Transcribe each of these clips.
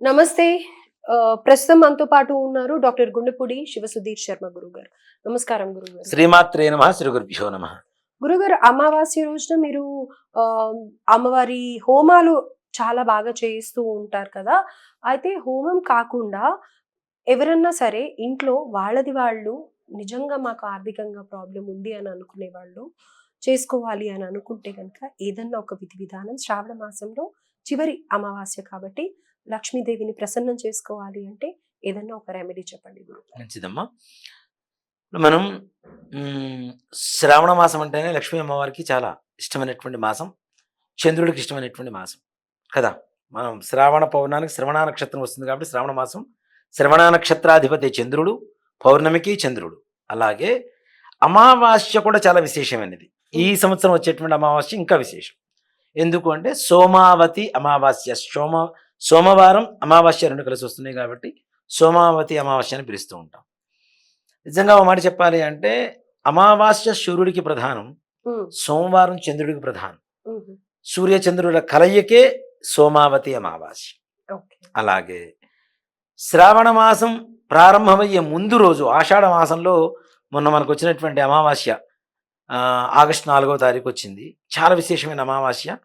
నమస్తే. ప్రస్తుతం మనతో పాటు ఉన్నారు డాక్టర్ గుండెపూడి శివసుధీర్ శర్మ గురువు గారు నమస్కారం గురువు గారు శ్రీమాత్రే నమ శ్రీ గురుభ్యో నమ. గురుగారు అమావాస్య రోజున మీరు ఆ, అమ్మవారి హోమాలు చాలా బాగా చేయిస్తూ ఉంటారు కదా. అయితే హోమం కాకుండా ఎవరన్నా సరే ఇంట్లో వాళ్ళది వాళ్ళు నిజంగా మాకు ఆర్థికంగా ప్రాబ్లం ఉంది అని అనుకునే వాళ్ళు చేసుకోవాలి అని అనుకుంటే కనుక ఏదన్నా ఒక విధి విధానం శ్రావణ మాసంలో చివరి అమావాస్య కాబట్టి లక్ష్మీదేవిని ప్రసన్నం చేసుకోవాలి అంటే ఏదన్నా ఒక రెమెడీ చెప్పండి గురువు మంచిదమ్మా. మనం శ్రావణ మాసం అంటేనే లక్ష్మీ అమ్మవారికి చాలా ఇష్టమైనటువంటి మాసం. చంద్రుడికి ఇష్టమైనటువంటి మాసం. కదా? మనం శ్రావణ పౌర్ణానికి శ్రవణ నక్షత్రం వస్తుంది కాబట్టి శ్రావణ మాసం. శ్రవణ నక్షత్రాధిపతి చంద్రుడు పౌర్ణమికి చంద్రుడు. అలాగే అమావాస్య కూడా చాలా విశేషమైనది. ఈ సంవత్సరం వచ్చేటువంటి అమావాస్య ఇంకా విశేషం. ఎందుకు అంటే సోమావతి అమావాస్య సోమ సోమవారం అమావాస్య రెండు కలిసి వస్తున్నాయి కాబట్టి సోమావతి అమావాస్య అని పిలుస్తూ ఉంటాం. నిజంగా ఒక మాట చెప్పాలి అంటే అమావాస్య సూర్యుడికి ప్రధానం సోమవారం చంద్రుడికి ప్రధానం. సూర్య చంద్రుల కలయికే సోమావతి అమావాస్య. అలాగే శ్రావణ మాసం ప్రారంభమయ్యే ముందు రోజు ఆషాఢ మాసంలో మొన్న మనకు వచ్చినటువంటి అమావాస్య ఆగస్టు నాలుగవ తారీఖు వచ్చింది. చాలా విశేషమైన అమావాస్య.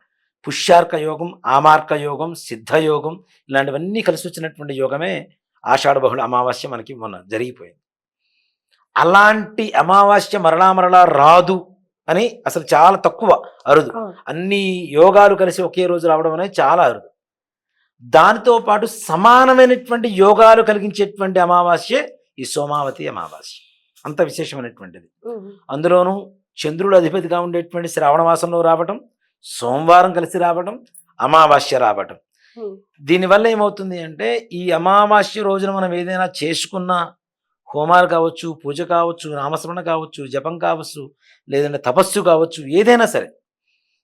పుష్యార్క యోగం ఆమార్క యోగం సిద్ధయోగం ఇలాంటివన్నీ కలిసి వచ్చినటువంటి యోగమే ఆషాఢ బహుళ అమావాస్య మనకి మొన్న జరిగిపోయింది. అలాంటి అమావాస్య మరలా మరలా రాదు అని అసలు చాలా తక్కువ అరుదు. అన్ని యోగాలు కలిసి ఒకే రోజు రావడం అనేది చాలా అరుదు. దానితో పాటు సమానమైనటువంటి యోగాలు కలిగించేటువంటి అమావాస్యే ఈ సోమావతి అమావాస్య. అంత విశేషమైనటువంటిది. అందులోనూ చంద్రుడు అధిపతిగా ఉండేటువంటి శ్రావణ మాసంలో రావటం సోమవారం కలిసి రావటం అమావాస్య రావటం దీనివల్ల ఏమవుతుంది అంటే ఈ అమావాస్య రోజున మనం ఏదైనా చేసుకున్న హోమాలు కావచ్చు పూజ కావచ్చు నామస్మరణ కావచ్చు జపం కావచ్చు లేదంటే తపస్సు కావచ్చు ఏదైనా సరే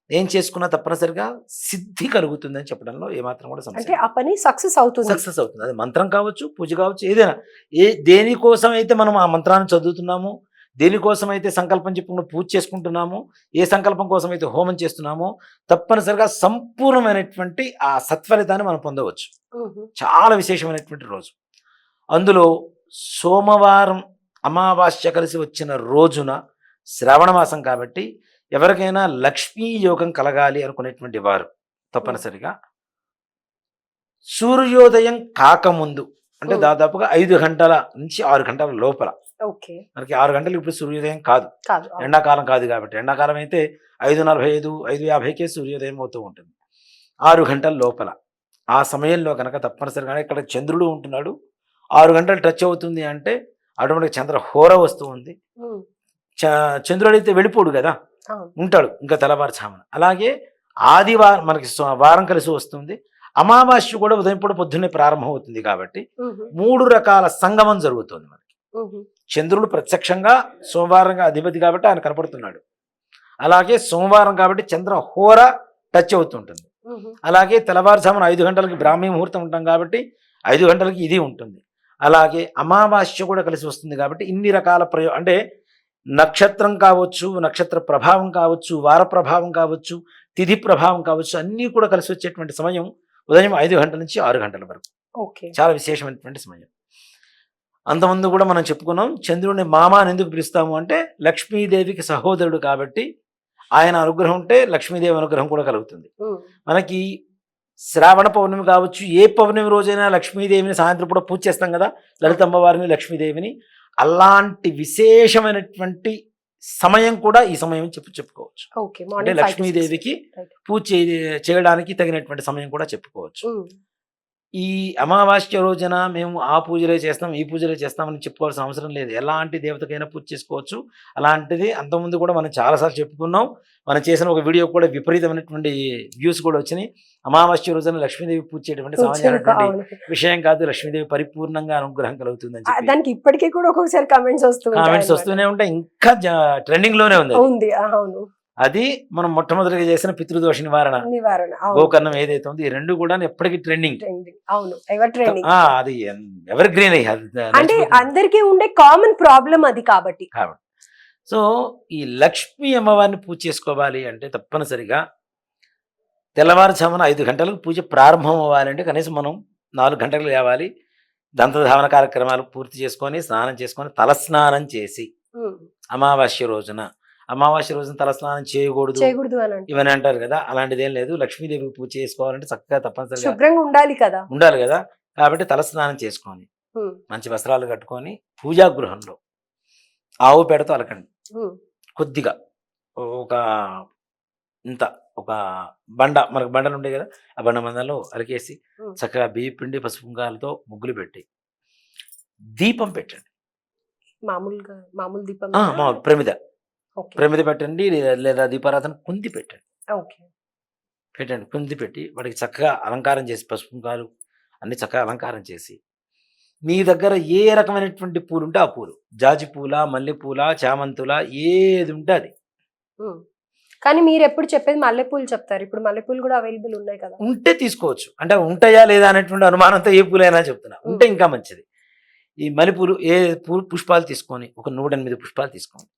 ఏం చేసుకున్నా తప్పనిసరిగా సిద్ధి కలుగుతుందని చెప్పడంలో ఏమాత్రం కూడా అంటే సమస్య ఆ పని సక్సెస్ అవుతుంది. సక్సెస్ అవుతుంది. అది మంత్రం కావచ్చు పూజ కావచ్చు ఏదైనా ఏ దేనికోసం అయితే మనం ఆ మంత్రాన్ని చదువుతున్నామో దేనికోసం అయితే సంకల్పం చెప్పుకుని పూజ చేసుకుంటున్నామో ఏ సంకల్పం కోసం అయితే హోమం చేస్తున్నామో తప్పనిసరిగా సంపూర్ణమైనటువంటి ఆ సత్ఫలితాన్ని మనం పొందవచ్చు. చాలా విశేషమైనటువంటి రోజు. అందులో సోమవారం అమావాస్య కలిసి వచ్చిన రోజున శ్రావణ మాసం కాబట్టి ఎవరికైనా లక్ష్మీ యోగం కలగాలి అనుకునేటువంటి వారు తప్పనిసరిగా సూర్యోదయం కాకముందు అంటే. దాదాపుగా ఐదు గంటల నుంచి ఆరు గంటల లోపల మనకి ఆరు గంటలు ఇప్పుడు సూర్యోదయం కాదు. ఎండాకాలం కాదు కాబట్టి. ఎండాకాలం అయితే ఐదు నలభై ఐదు ఐదు యాభైకే సూర్యోదయం అవుతూ ఉంటుంది. ఆరు గంటల లోపల. ఆ సమయంలో కనుక తప్పనిసరిగా ఇక్కడ చంద్రుడు ఉంటున్నాడు. ఆరు గంటలు టచ్ అవుతుంది అంటే అటువంటి చంద్ర హోర వస్తూ ఉంది. చంద్రుడు అయితే వెళ్ళిపోడు కదా. ఉంటాడు ఇంకా తెల్లవారుజామున. అలాగే ఆదివారం మనకి వారం కలిసి వస్తుంది. అమావాస్య కూడా ఉదయం పూట పొద్దున్నే ప్రారంభం అవుతుంది కాబట్టి మూడు రకాల సంగమం జరుగుతుంది మనకి. చంద్రుడు ప్రత్యక్షంగా సోమవారంగా అధిపతి కాబట్టి ఆయన కనపడుతున్నాడు. అలాగే సోమవారం కాబట్టి చంద్ర హోర టచ్ అవుతుంటుంది. అలాగే తెల్లవారుజామున ఐదు గంటలకి బ్రాహ్మీ ముహూర్తం ఉంటాం కాబట్టి ఐదు గంటలకి ఇది ఉంటుంది. అలాగే అమావాస్య కూడా కలిసి వస్తుంది కాబట్టి ఇన్ని రకాల ప్రయో అంటే నక్షత్రం కావచ్చు నక్షత్ర ప్రభావం కావచ్చు వార ప్రభావం కావచ్చు తిథి ప్రభావం కావచ్చు అన్నీ కూడా కలిసి వచ్చేటువంటి సమయం ఉదయం ఐదు గంటల నుంచి ఆరు గంటల వరకు. ఓకే. చాలా విశేషమైనటువంటి సమయం. అంతకుముందు కూడా మనం చెప్పుకున్నాం చంద్రుడిని మామ అని ఎందుకు పిలుస్తాము అంటే లక్ష్మీదేవికి సహోదరుడు కాబట్టి ఆయన అనుగ్రహం ఉంటే లక్ష్మీదేవి అనుగ్రహం కూడా కలుగుతుంది. మనకి శ్రావణ పౌర్ణమి కావచ్చు ఏ పౌర్ణమి రోజైనా లక్ష్మీదేవిని సాయంత్రం పూట పూజ చేస్తాం కదా లలితమ్మ వారిని లక్ష్మీదేవిని. అలాంటి విశేషమైనటువంటి సమయం కూడా ఈ సమయం చెప్పి చెప్పుకోవచ్చు. అంటే. లక్ష్మీదేవికి. పూజ చేయడానికి తగినటువంటి సమయం కూడా చెప్పుకోవచ్చు. ఈ అమావాస్య రోజున మేము ఆ పూజలే చేస్తాం ఈ పూజలే చేస్తామని చెప్పుకోవాల్సిన అవసరం లేదు. ఎలాంటి దేవతకైనా పూజ చేసుకోవచ్చు. అలాంటిది అంతకుముందు కూడా మనం చాలాసార్లు చెప్పుకున్నాం. మనం చేసిన ఒక వీడియో కూడా విపరీతమైనటువంటి వ్యూస్ కూడా వచ్చినాయి. అమావాస్య రోజున లక్ష్మీదేవి పూజ చేయటువంటి సామాన్యమైనటువంటి. విషయం కాదు. లక్ష్మీదేవి పరిపూర్ణంగా అనుగ్రహం కలుగుతుందని దానికి ఇప్పటికీ కూడా ఒక్కొక్కసారి కమెంట్స్ వస్తూ ఉంటాయి కామెంట్స్. వస్తూనే ఉంటాయి. ఇంకా ట్రెండింగ్లోనే ఉంది అది. మనం మొట్టమొదటిగా చేసిన పితృదోష నివారణ. నివారణ గోకర్ణం ఏదైతే ఉందో ఈ రెండు కూడా ఎప్పటికీ ట్రెండింగ్ అవును. ఎవర్ ట్రెండింగ్ అది ఎవర్ గ్రీన్ అంటే. అందరికీ ఉండే కామన్ ప్రాబ్లం అది కాబట్టి. కాబట్టి. సో ఈ లక్ష్మీ అమ్మవారిని పూజ చేసుకోవాలి అంటే తప్పనిసరిగా తెల్లవారుజామున ఐదు గంటలకు పూజ ప్రారంభం అవ్వాలంటే కనీసం మనం నాలుగు గంటలకు లేవాలి. దంతధావన కార్యక్రమాలు పూర్తి చేసుకొని స్నానం చేసుకొని తలస్నానం చేసి. అమావాస్య రోజున అమావాస్య రోజున తలస్నానం చేయకూడదు. చేయకూడదు అని ఇవన్నీ అంటారు కదా అలాంటిది ఏం లేదు. లక్ష్మీదేవికి పూజ చేసుకోవాలంటే చక్కగా తప్పనిసరిగా శుభ్రంగా ఉండాలి కదా. ఉండాలి కదా. కాబట్టి తలస్నానం చేసుకొని. మంచి వస్త్రాలు కట్టుకొని పూజా గృహంలో ఆవు పేడతో అలకండి. కొద్దిగా ఒక ఇంత ఒక బండ మనకు బండలు ఉంటాయి కదా ఆ బండ మందలో అలికేసి. చక్కగా బియ్య పిండి పసుపు కుంకాలతో ముగ్గులు పెట్టి దీపం పెట్టండి. మామూలుగా మామూలు దీపం ప్రమిద. ప్రమిద పెట్టండి లేదా- దీపారాధన కుంది పెట్టండి. ఓకే. పెట్టండి కుంది పెట్టి వాడికి చక్కగా అలంకారం చేసి పసుపు కుంకాలు అన్ని చక్కగా అలంకారం చేసి మీ దగ్గర ఏ రకమైనటువంటి పూలు ఉంటే ఆ పూలు. జాజి పూల మల్లెపూల చామంతుల ఏది ఉంటే అది. కానీ మీరు ఎప్పుడు చెప్పేది మల్లెపూలు చెప్తారు. ఇప్పుడు మల్లెపూలు కూడా అవైలబుల్ ఉన్నాయి కదా. ఉంటే తీసుకోవచ్చు. అంటే ఉంటాయా లేదా అనేటువంటి అనుమానంతో ఏ పూలైనా చెప్తున్నా. ఉంటే ఇంకా మంచిది. ఈ మల్లెపూలు ఏ పూలు పుష్పాలు తీసుకొని ఒక నూట ఎనిమిది పుష్పాలు తీసుకోండి.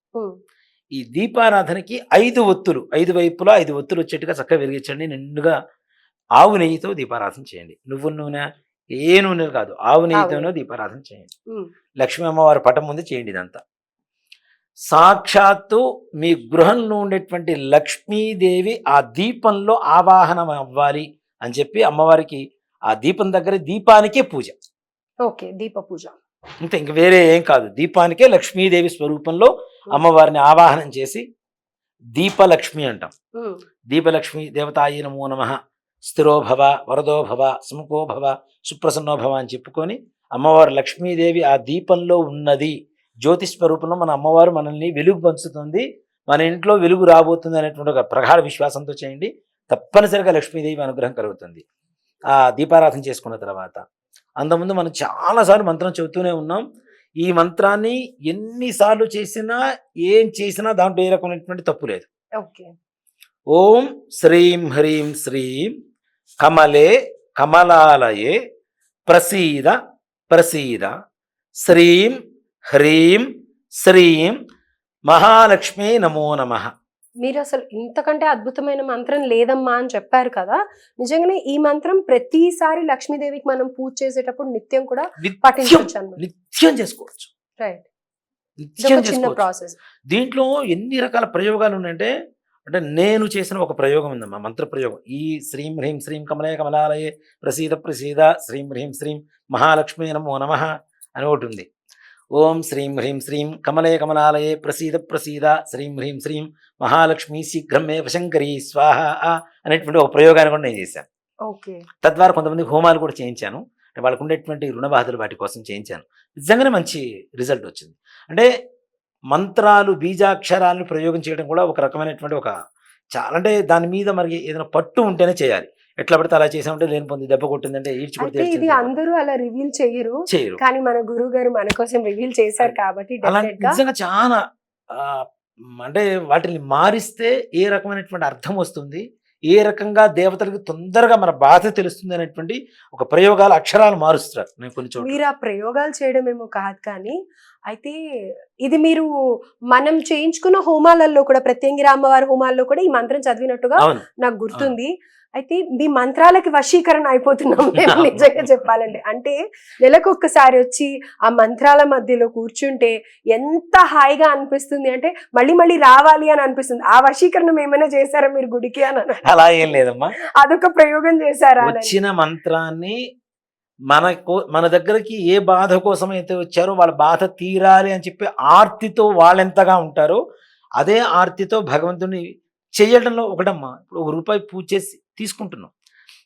ఈ దీపారాధనకి ఐదు ఒత్తులు ఐదు వైపులా ఐదు ఒత్తులు వచ్చేట్టుగా చక్కగా వెలిగించండి నిండుగా ఆవు నెయ్యితో దీపారాధన చేయండి. నువ్వుల నూనె ఏ నూనె కాదు ఆవు నెయ్యితోనే దీపారాధన చేయండి. లక్ష్మీ అమ్మవారి పటం ముందు చేయండి ఇదంతా. సాక్షాత్తు మీ గృహంలో ఉండేటువంటి లక్ష్మీదేవి ఆ దీపంలో ఆవాహనం అవ్వాలి అని చెప్పి అమ్మవారికి ఆ దీపం దగ్గర దీపానికే పూజ. ఓకే దీప పూజ. అంతే ఇంక వేరే ఏం కాదు. దీపానికే లక్ష్మీదేవి స్వరూపంలో అమ్మవారిని ఆవాహనం చేసి దీపలక్ష్మి అంటాం. దీపలక్ష్మి దేవతాయి నమో నమ. స్థిరో భవ వరదో భవ సుముఖో భవ సుప్రసన్నో భవ అని చెప్పుకొని అమ్మవారు లక్ష్మీదేవి ఆ దీపంలో ఉన్నది. జ్యోతి స్వరూపంలో మన అమ్మవారు మనల్ని వెలుగు పంచుతుంది. మన ఇంట్లో వెలుగు రాబోతుంది అనేటువంటి ఒక ప్రగాఢ విశ్వాసంతో చేయండి. తప్పనిసరిగా లక్ష్మీదేవి అనుగ్రహం కలుగుతుంది. ఆ దీపారాధన చేసుకున్న తర్వాత అంతకుముందు మనం చాలాసార్లు మంత్రం చెబుతూనే ఉన్నాం. ఈ మంత్రాన్ని ఎన్నిసార్లు చేసినా ఏం చేసినా దాంట్లో ఏ రకమైనటువంటి తప్పు లేదు. ఓకే. ఓం శ్రీం హ్రీం శ్రీం కమలే కమలాలయే ప్రసీద ప్రసీద శ్రీం హ్రీం శ్రీం మహాలక్ష్మీ నమో నమ. మీరు అసలు ఇంతకంటే అద్భుతమైన మంత్రం లేదమ్మా అని చెప్పారు కదా. నిజంగానే ఈ మంత్రం ప్రతిసారి లక్ష్మీదేవికి మనం పూజ చేసేటప్పుడు నిత్యం కూడా పఠించవచ్చు అన్నమాట. నిత్యం చేసుకోవచ్చు. రైట్ చిన్న ప్రాసెస్ దీంట్లో ఎన్ని రకాల ప్రయోగాలు ఉన్నాయంటే అంటే నేను చేసిన ఒక ప్రయోగం ఉందమ్మా మంత్ర ప్రయోగం. ఈ శ్రీం హ్రీం శ్రీం కమలయ కమలాలయే ప్రసీద ప్రసీద శ్రీం హ్రీం శ్రీం మహాలక్ష్మీ నమో నమ అని ఒకటి ఉంది. ఓం శ్రీం హ్రీం శ్రీం కమలయ కమలాలయే ప్రసీద ప్రసీద శ్రీం హ్రీం శ్రీం మహాలక్ష్మి శీఘ్రమే వశంకరి స్వాహ అనేటువంటి ఒక ప్రయోగాన్ని కూడా నేను చేశాను. ఓకే. తద్వారా కొంతమంది హోమాలు కూడా చేయించాను. అంటే వాళ్ళకు ఉండేటువంటి రుణ బాధలు వాటి కోసం చేయించాను. నిజంగానే మంచి రిజల్ట్ వచ్చింది. అంటే మంత్రాలు బీజాక్షరాలను ప్రయోగం చేయడం కూడా ఒక రకమైనటువంటి ఒక చాలా అంటే దాని మీద మనకి ఏదైనా పట్టు ఉంటేనే చేయాలి. ఎట్లా పడితే అలా చేసామంటే లేని పొంది దెబ్బ కొట్టిందంటే ఈడ్చి కొడితే అయితే ఇది. అందరూ అలా రివీల్ చెయ్యరు చేయరు. కానీ మన గురువు గారు మన కోసం రివీల్ చేశారు కాబట్టి నిజంగా చాలా అంటే వాటిని మారిస్తే ఏ రకమైనటువంటి అర్థం వస్తుంది ఏ రకంగా దేవతలకు తొందరగా మన బాధ తెలుస్తుంది అనేటువంటి ఒక ప్రయోగాలు అక్షరాలు మారుస్తారు నేను మీరు ఆ ప్రయోగాలు చేయడం ఏమో కాదు కానీ అయితే ఇది మీరు మనం చేయించుకున్న హోమాలలో కూడా ప్రత్యంగిర అమ్మవారి హోమాల్లో కూడా ఈ మంత్రం చదివినట్టుగా నాకు గుర్తుంది. అయితే మీ మంత్రాలకి వశీకరణ అయిపోతున్నాం మేము. నిజంగా చెప్పాలంటే అంటే నెలకు ఒక్కసారి వచ్చి ఆ మంత్రాల మధ్యలో కూర్చుంటే ఎంత హాయిగా అనిపిస్తుంది అంటే మళ్ళీ మళ్ళీ రావాలి అని అనిపిస్తుంది ఆ వశీకరణం ఏమైనా చేశారా మీరు గుడికి అని. అలా ఏం లేదమ్మా అదొక ప్రయోగం చేశారా. వచ్చిన మంత్రాన్ని మనకు మన దగ్గరికి ఏ బాధ కోసం అయితే వచ్చారో వాళ్ళ బాధ తీరాలి అని చెప్పి ఆర్తితో వాళ్ళెంతగా ఉంటారో అదే ఆర్తితో భగవంతుని చేయడంలో ఒకటమ్మా ఇప్పుడు ఒక రూపాయి పూజ చేసి తీసుకుంటున్నాం.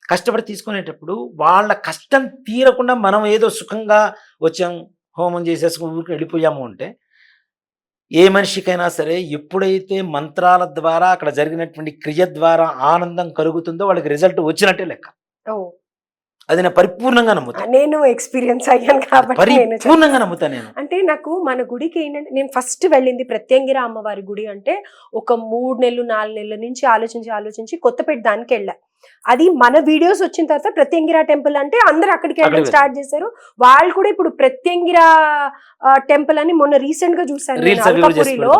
కష్టపడి తీసుకునేటప్పుడు వాళ్ళ కష్టం తీరకుండా మనం ఏదో సుఖంగా వచ్చాం హోమం చేసేసుకుని ఊరికి వెళ్ళిపోయాము అంటే ఏ మనిషికైనా సరే ఎప్పుడైతే మంత్రాల ద్వారా అక్కడ జరిగినటువంటి క్రియ ద్వారా ఆనందం కలుగుతుందో వాళ్ళకి రిజల్ట్ వచ్చినట్టే లెక్క. ఓ, అది నేను పరిపూర్ణంగా నమ్ముతాను నేను ఎక్స్పీరియన్స్ అయ్యాను కాబట్టి. పరిపూర్ణంగా నమ్ముతాను నేను. అంటే నాకు మన గుడికి ఏంటంటే నేను ఫస్ట్ వెళ్ళింది ప్రత్యంగిర అమ్మవారి గుడి అంటే ఒక మూడు నెలలు నాలుగు నెలల నుంచి ఆలోచించి ఆలోచించి కొత్తపేట దానికి వెళ్ళా. అది మన వీడియోస్ వచ్చిన తర్వాత ప్రత్యంగిర టెంపుల్ అంటే అందరు అక్కడికి వెళ్ళడం స్టార్ట్ చేశారు. వాళ్ళు కూడా ఇప్పుడు ప్రత్యంగిర టెంపుల్ అని మొన్న రీసెంట్గా చూసాను అల్కాపురిలో.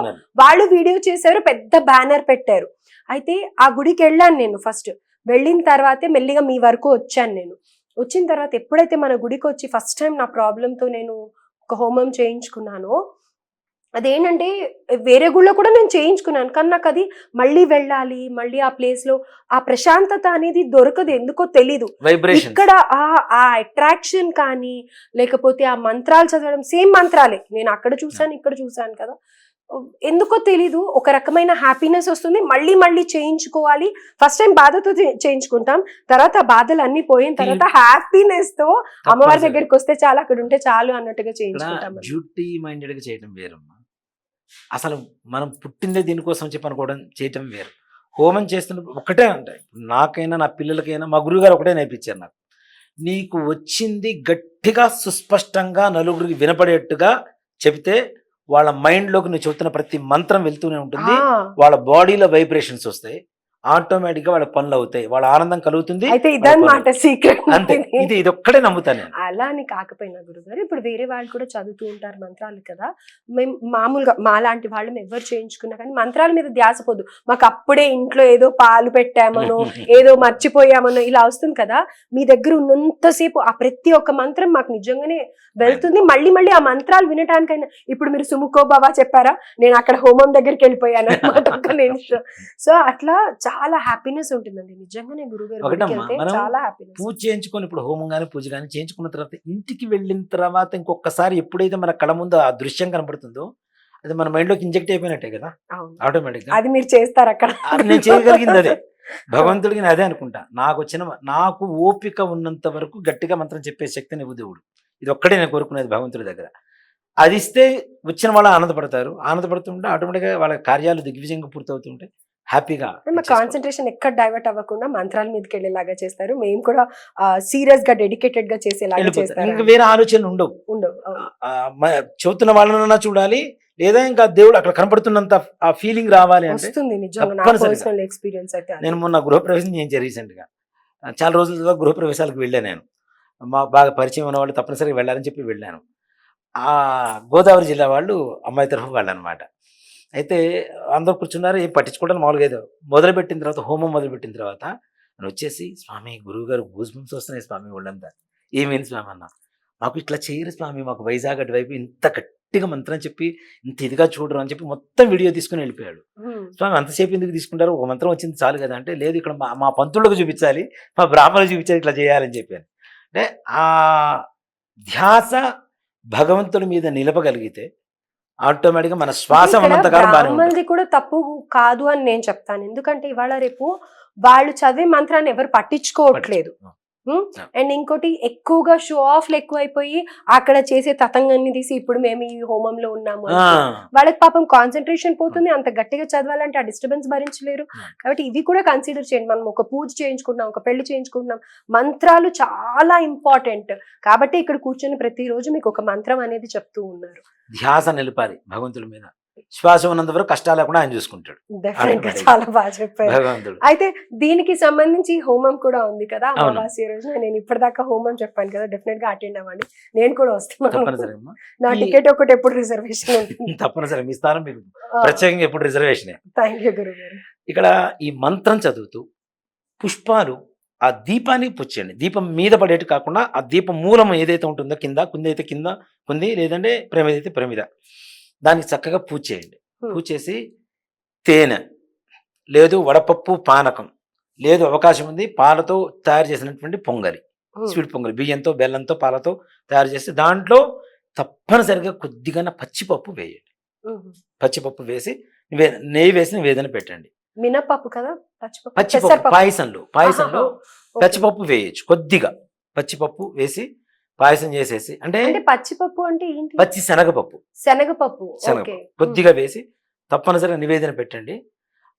వాళ్ళు వీడియో చేశారు పెద్ద బ్యానర్ పెట్టారు. అయితే ఆ గుడికి వెళ్ళాను నేను ఫస్ట్ వెళ్ళిన తర్వాతే మెల్లిగా మీ వరకు వచ్చాను నేను. వచ్చిన తర్వాత ఎప్పుడైతే మన గుడికి వచ్చి ఫస్ట్ టైం నా ప్రాబ్లంతో నేను ఒక హోమం చేయించుకున్నానో అదేంటంటే వేరే గుళ్ళో కూడా నేను చేయించుకున్నాను. కానీ నాకు అది మళ్ళీ వెళ్ళాలి మళ్ళీ ఆ place లో ఆ ప్రశాంతత అనేది దొరకదు ఎందుకో తెలీదు. ఇక్కడ ఆ ఆ అట్రాక్షన్ కానీ లేకపోతే ఆ మంత్రాలు చదవడం సేమ్ మంత్రాలే. నేను అక్కడ చూసాను ఇక్కడ చూసాను కదా. ఎందుకో తెలీదు. ఒక రకమైన హ్యాపీనెస్ వస్తుంది. మళ్ళీ మళ్ళీ చేయించుకోవాలి. ఫస్ట్ టైం బాధతో చేయించుకుంటాం. తర్వాత బాధలు అన్ని పోయిన తర్వాత హ్యాపీనెస్తో అమ్మవారి దగ్గరికి వస్తే చాలు అక్కడ ఉంటే చాలు అన్నట్టుగా చేయించుకుంటాం మైండెడ్గా చేయటం వేరమ్మా. అసలు మనం పుట్టిందే దీనికోసం చెప్పి అనుకోవడం చేయటం వేరు. హోమం చేస్తున్నప్పుడు ఒకటే ఉంటాయి నాకైనా నా పిల్లలకైనా మా గురువు గారు ఒకటే నేర్పించారు నాకు. నీకు వచ్చింది గట్టిగా సుస్పష్టంగా నలుగురికి వినపడేట్టుగా చెబితే వాళ్ళ మైండ్లోకి నువ్వు చెబుతున్న ప్రతి మంత్రం వెళ్తూనే ఉంటుంది. వాళ్ళ బాడీలో వైబ్రేషన్స్ వస్తాయి. ఆటోమేటిక్గా వాళ్ళ పనులు అవుతాయి. వాళ్ళ ఆనందం కలుగుతుంది అయితే ఇదన్నమాట సీక్రెట్ అంతే. ఇది ఇది ఒక్కడే నమ్ముతాను అలా అని కాకపోయినా గురుగారు ఇప్పుడు వేరే వాళ్ళు కూడా చదువుతూ ఉంటారు మంత్రాలు కదా మేము మామూలుగా మా లాంటి వాళ్ళం ఎవరు చేయించుకున్నా కానీ మంత్రాల మీద ధ్యాస పోదు. మాకు అప్పుడే ఇంట్లో ఏదో పాలు పెట్టామనో ఏదో మర్చిపోయామనో ఇలా వస్తుంది కదా మీ దగ్గర ఉన్నంతసేపు ఆ ప్రతి ఒక్క మంత్రం మాకు నిజంగానే వెళ్తుంది. మళ్ళీ మళ్ళీ ఆ మంత్రాలు వినటానికైనా ఇప్పుడు మీరు సుముఖో బాబా చెప్పారా? నేను అక్కడ హోమం దగ్గరికి వెళ్ళిపోయాను అనమాట ఒక నిమిషం. సో అట్లా చాలా హ్యాపీనెస్ ఉంటుందండి. నిజంగానే గురుగారు చాలా హ్యాపీనెస్ పూజ చేయించుకొని ఇప్పుడు హోమం కానీ పూజ కానీ చేయించుకున్న తర్వాత ఇంటికి వెళ్ళిన తర్వాత ఇంకొకసారి ఎప్పుడైతే మన కళ ముందు ఆ దృశ్యం కనబడుతుందో అది మన మైండ్లోకి ఇంజెక్ట్ అయిపోయినట్టే కదా? అవును. ఆటోమేటిక్గా అది మీరు చేస్తారు అక్కడ. నేను చేయగలిగింది అదే. భగవంతుడికి నేను అదే అనుకుంటా. నాకు వచ్చిన నాకు ఓపిక ఉన్నంత వరకు గట్టిగా మంత్రం చెప్పే శక్తిని ఇవ్వు దేవుడు. ఇది ఒక్కడే నేను కోరుకునేది భగవంతుడి దగ్గర. అది ఇస్తే వచ్చిన వాళ్ళు ఆనందపడతారు. ఆనందపడుతుంటే ఆటోమేటిక్గా వాళ్ళ కార్యాలు దిగ్విజయంగా పూర్తవుతుంటే హ్యాపీగా మా. కాన్సన్ట్రేషన్ ఎక్కడ డైవర్ట్ అవ్వకుండా మంత్రాల మీదకి వెళ్ళేలాగా చేస్తారు. మేము కూడా సీరియస్గా డెడికేటెడ్గా చేసేలాగా వెళ్ళిపోతారు. చేస్తారు? ఇంకా వేరే ఆలోచనలు ఉండవు. ఉండవు చెబుతున్న వాళ్ళనన్నా చూడాలి లేదా ఇంకా దేవుడు అక్కడ కనపడుతున్నంత ఆ ఫీలింగ్ రావాలి వస్తుంది నిజంగా ఎక్స్పీరియన్స్ అయితే. నేను మొన్న గృహప్రవేశం చేయించాను రీసెంట్గా చాలా రోజులుగా గృహప్రవేశాలకు వెళ్ళాను నేను. మా బాగా పరిచయం ఉన్న వాళ్ళు తప్పనిసరిగా వెళ్ళాలని చెప్పి వెళ్ళాను. ఆ గోదావరి జిల్లా వాళ్ళు అమ్మాయి తరఫు వాళ్ళు అనమాట అయితే అందరూ కూర్చున్నారు ఏం పట్టించుకోవడం మామూలుగా ఏదో మొదలుపెట్టిన తర్వాత హోమం మొదలుపెట్టిన తర్వాత నేను వచ్చేసి స్వామి గురువు గారు గూస్ బంప్స్ వస్తున్నాయి స్వామి ఒళ్ళంతా ఏమైంది స్వామి అన్న? మాకు ఇట్లా చేయరు స్వామి మాకు వైజాగ్ అటువైపు ఇంత గట్టిగా మంత్రం చెప్పి ఇంత ఇదిగా చూడరు అని చెప్పి మొత్తం వీడియో తీసుకుని వెళ్ళిపోయాడు. స్వామి అంతసేపు ఎందుకు తీసుకుంటారు? ఒక మంత్రం వచ్చింది చాలు కదా అంటే లేదు ఇక్కడ మా మా పంతులకు చూపించాలి మా బ్రాహ్మణులకు చూపించాలి ఇట్లా చేయాలని చెప్పాను. అంటే ఆ ధ్యాస భగవంతుడి మీద నిలపగలిగితే ఆటోమేటిక్గా మన శ్వాస బ్రాహ్మణులది కూడా తప్పు కాదు అని నేను చెప్తాను. ఎందుకంటే ఇవాళ రేపు వాళ్ళు చదివే మంత్రాన్ని ఎవరు పట్టించుకోవట్లేదు. అండ్ ఇంకోటి ఎక్కువగా షో ఆఫ్లు ఎక్కువైపోయి అక్కడ చేసే తతంగాన్ని తీసి ఇప్పుడు మేము ఈ హోమంలో ఉన్నాము. వాళ్ళకి పాపం కాన్సన్ట్రేషన్ పోతుంది అంత గట్టిగా చదవాలంటే ఆ డిస్టర్బెన్స్ భరించలేరు. కాబట్టి ఇవి కూడా కన్సిడర్ చేయండి. మనం ఒక పూజ చేయించుకుంటున్నాం ఒక పెళ్ళి చేయించుకుంటున్నాం మంత్రాలు చాలా ఇంపార్టెంట్ కాబట్టి ఇక్కడ కూర్చొని ప్రతిరోజు మీకు ఒక మంత్రం అనేది చెప్తూ ఉన్నారు. ధ్యాస నిలపాలి భగవంతుడి మీద. శ్వాస ఉన్నంత వరకు కష్టాలు లేకుండా ఆయన చూసుకుంటాడు. చాలా బాగా చెప్పారు. అయితే దీనికి సంబంధించి హోమం కూడా ఉంది కదా. అమావాస్య రోజున. నేను ఇప్పటిదాకా హోమం చెప్పాను కదా డెఫినెట్గా అటెండ్ అవ్వండి. నేను కూడా అమ్మా. నా టికెట్ ఒకటి ఎప్పుడు రిజర్వేషన్ ఉంటుంది. తప్పనిసరి. మీ స్థానం మీకు ప్రత్యేకంగా ఎప్పుడు రిజర్వేషనే థ్యాంక్ యూ గురువు గారు ఇక్కడ ఈ మంత్రం చదువుతూ పుష్పాలు ఆ దీపానికి పుచ్చేయండి దీపం మీద పడేట్టు కాకుండా ఆ దీపం మూలం ఏదైతే ఉంటుందో కింద కుంది అయితే కింద కుంది లేదంటే ప్రమిద అయితే ప్రమిద. దానికి చక్కగా పూజ చేయండి. పూజ చేసి తేనె లేదు వడపప్పు పానకం లేదు అవకాశం ఉంది పాలతో తయారు చేసినటువంటి పొంగలి. స్వీట్ పొంగలి బియ్యంతో బెల్లంతో పాలతో తయారు చేసి దాంట్లో తప్పనిసరిగా కొద్దిగా పచ్చిపప్పు వేయండి. పచ్చిపప్పు వేసి నెయ్యి వేసి నివేదన పెట్టండి మినపప్పు కదా పచ్చిపప్పు. పాయసంలో పాయసంలో. పచ్చిపప్పు వేయచ్చు కొద్దిగా పచ్చిపప్పు వేసి పాయసం చేసేసి అంటే పచ్చిపప్పు అంటే ఏంటి? పచ్చి శనగపప్పు. శనగపప్పు శనగపప్పు. కొద్దిగా వేసి తప్పనిసరిగా నివేదన పెట్టండి.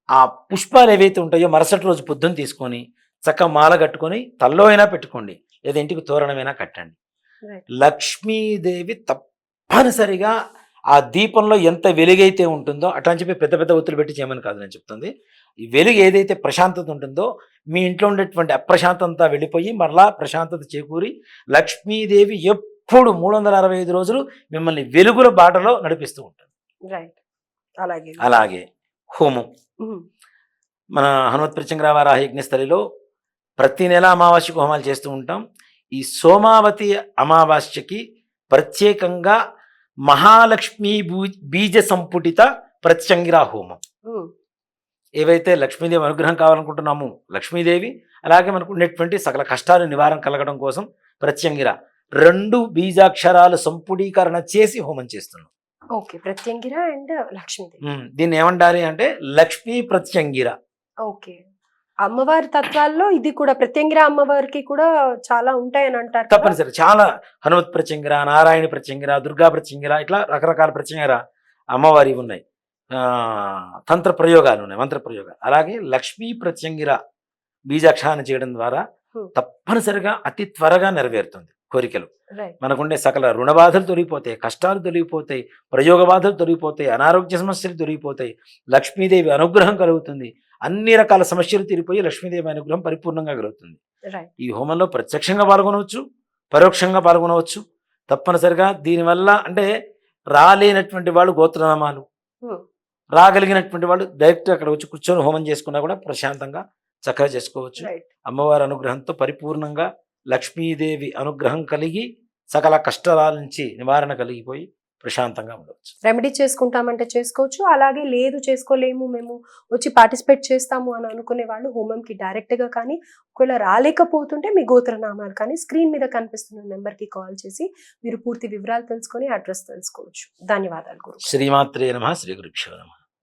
ఆ పుష్పాలు ఏవైతే ఉంటాయో మరుసటి రోజు పొద్దున్న తీసుకొని చక్కగా మాల కట్టుకొని తల్లో అయినా పెట్టుకోండి. లేదా ఇంటికి తోరణమైనా కట్టండి. లక్ష్మీదేవి తప్పనిసరిగా ఆ దీపంలో ఎంత వెలుగైతే ఉంటుందో అట్లా అని చెప్పి పెద్ద పెద్ద ఒత్తులు పెట్టి చేయమని కాదు నేను చెప్తుంది. వెలుగు ఏదైతే ప్రశాంతత ఉంటుందో మీ ఇంట్లో ఉండేటువంటి అప్రశాంతత అంతా వెళ్ళిపోయి మరలా ప్రశాంతత చేకూరి లక్ష్మీదేవి ఎప్పుడు మూడు వందల అరవై ఐదు రోజులు మిమ్మల్ని వెలుగుల బాటలో నడిపిస్తూ ఉంటుంది. రైట్ అలాగే. అలాగే. హోమం. మన హనుమత్ ప్రత్యంగరావారాహ యజ్ఞస్థలిలో ప్రతి నెల అమావాస్యకు హోమాలు చేస్తూ ఉంటాం. ఈ సోమావతి అమావాస్యకి ప్రత్యేకంగా మహాలక్ష్మీ బీజ సంపుటిత ప్రత్యంగిరా హోమం. ఏవైతే లక్ష్మీదేవి అనుగ్రహం కావాలనుకుంటున్నామో లక్ష్మీదేవి అలాగే మనకు ఉన్నటువంటి సకల కష్టాలు నివారణ కలగడం కోసం ప్రత్యంగిర రెండు బీజాక్షరాలు సంపుడీకరణ చేసి హోమం చేస్తున్నాం. Okay Pratyangira and Lakshmidevi. దీన్ని ఏమంటారు అంటే లక్ష్మీ ప్రత్యంగిర ఓకే అమ్మవారి తత్వాల్లో ఇది కూడా ప్రత్యంగిర అమ్మవారికి కూడా చాలా ఉంటాయని అంటారు? తప్పనిసరి చాలా హనుమత్ ప్రత్యంగిర నారాయణ ప్రత్యంగిర దుర్గా ప్రత్యంగిర ఇట్లా రకరకాల ప్రత్యంగిర అమ్మవారి ఉన్నాయి. తంత్ర ప్రయోగాలు ఉన్నాయి మంత్ర ప్రయోగాలు అలాగే లక్ష్మీ ప్రత్యంగిర బీజాక్షాన్ని చేయడం ద్వారా. తప్పనిసరిగా అతి త్వరగా నెరవేరుతుంది కోరికలు. మనకుండే సకల రుణ బాధలు తొలగిపోతాయి కష్టాలు తొలగిపోతాయి ప్రయోగ బాధలు తొలగిపోతాయి అనారోగ్య సమస్యలు తొలగిపోతాయి లక్ష్మీదేవి అనుగ్రహం కలుగుతుంది. అన్ని రకాల సమస్యలు తీరిపోయి లక్ష్మీదేవి అనుగ్రహం పరిపూర్ణంగా కలుగుతుంది. ఈ హోమంలో ప్రత్యక్షంగా పాల్గొనవచ్చు పరోక్షంగా పాల్గొనవచ్చు. తప్పనిసరిగా దీనివల్ల అంటే రాలేనటువంటి వాళ్ళు గోత్రనామాలు. రాగలిగినటువంటి వాళ్ళు డైరెక్ట్ అక్కడ వచ్చి కూర్చొని హోమం చేసుకున్నా కూడా ప్రశాంతంగా చక్కగా చేసుకోవచ్చు. అమ్మవారి అనుగ్రహంతో పరిపూర్ణంగా లక్ష్మీదేవి అనుగ్రహం కలిగి సకల కష్టాల నుంచి నివారణ కలిగిపోయి ప్రశాంతంగా ఉండవచ్చు రెమెడీ చేసుకుంటామంటే చేసుకోవచ్చు. అలాగే లేదు చేసుకోలేము మేము వచ్చి పార్టిసిపేట్ చేస్తాము అని అనుకునే వాళ్ళు హోమంకి డైరెక్ట్గా కానీ ఒకవేళ రాలేకపోతుంటే మీ గోత్రనామాలు కానీ స్క్రీన్ మీద కనిపిస్తున్న నెంబర్కి కాల్ చేసి మీరు పూర్తి వివరాలు తెలుసుకొని అడ్రస్ తెలుసుకోవచ్చు. ధన్యవాదాలు గురు శ్రీమాత్రే నమ శ్రీ గురుభ్యో నమ.